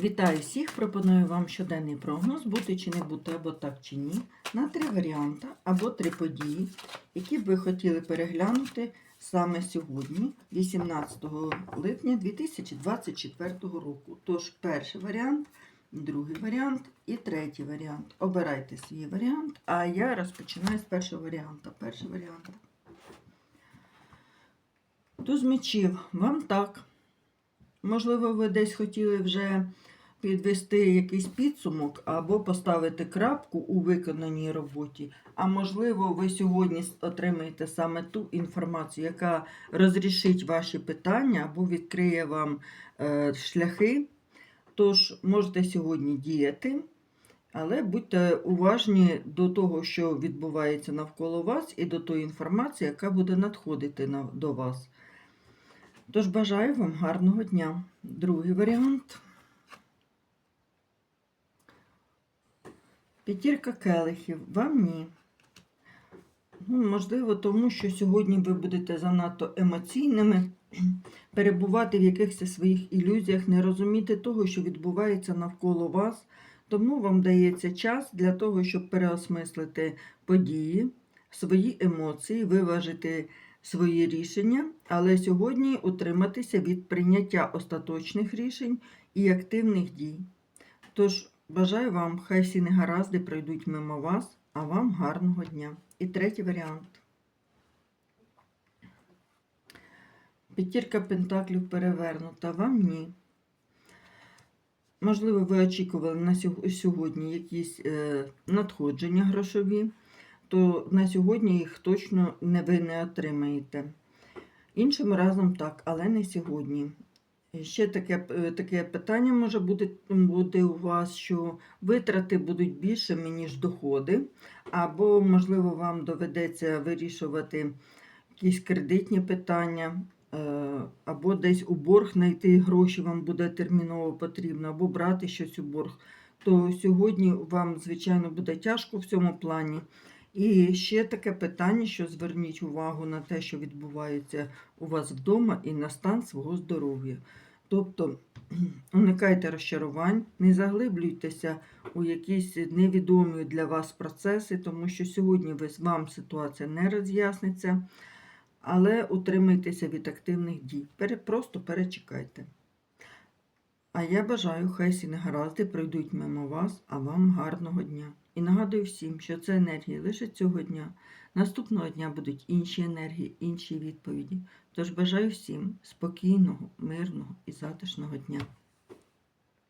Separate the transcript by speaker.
Speaker 1: Вітаю всіх! Пропоную вам щоденний прогноз, бути чи не бути, або так чи ні, на три варіанти або три події, які б ви хотіли переглянути саме сьогодні, 18 липня 2024 року. Тож, перший варіант, другий варіант і третій варіант. Обирайте свій варіант, а я розпочинаю з першого варіанту. Перший варіант. Туз мечів, вам так. Можливо, ви десь хотіли вже підвести якийсь підсумок або поставити крапку у виконаній роботі. А можливо, ви сьогодні отримаєте саме ту інформацію, яка розрішить ваші питання або відкриє вам е, шляхи. Тож можете сьогодні діяти, але будьте уважні до того, що відбувається навколо вас, і до тої інформації, яка буде надходити на, до вас. Тож бажаю вам гарного дня. Другий варіант. П'ятірка келихів. Вам ні. Ну, можливо, тому що сьогодні ви будете занадто емоційними, перебувати в якихось своїх ілюзіях, не розуміти того, що відбувається навколо вас. Тому вам дається час для того, щоб переосмислити події, свої емоції, виважити свої рішення, але сьогодні утриматися від прийняття остаточних рішень і активних дій. Тож бажаю вам, хай всі негаразди пройдуть мимо вас, а вам гарного дня. І третій варіант. П'ятірка пентаклів перевернута, вам ні. Можливо, ви очікували на сьогодні якісь е, надходження грошові, то на сьогодні їх точно не ви не отримаєте. Іншим разом так, але не сьогодні. Ще таке, е, таке питання може бути, бути у вас, що витрати будуть більшими, ніж доходи, або, можливо, вам доведеться вирішувати якісь кредитні питання, е, або десь у борг знайти гроші вам буде терміново потрібно, або брати щось у борг. То сьогодні вам, звичайно, буде тяжко в цьому плані. І ще таке питання, що зверніть увагу на те, що відбувається у вас вдома, і на стан свого здоров'я. Тобто уникайте розчарувань, не заглиблюйтеся у якісь невідомі для вас процеси, тому що сьогодні вам ситуація не роз'ясниться, але утримайтеся від активних дій. Просто перечекайте. А я бажаю, хай всі негаразди пройдуть мимо вас, а вам гарного дня. І нагадую всім, що це енергії лише цього дня. Наступного дня будуть інші енергії, інші відповіді. Тож бажаю всім спокійного, мирного і затишного дня.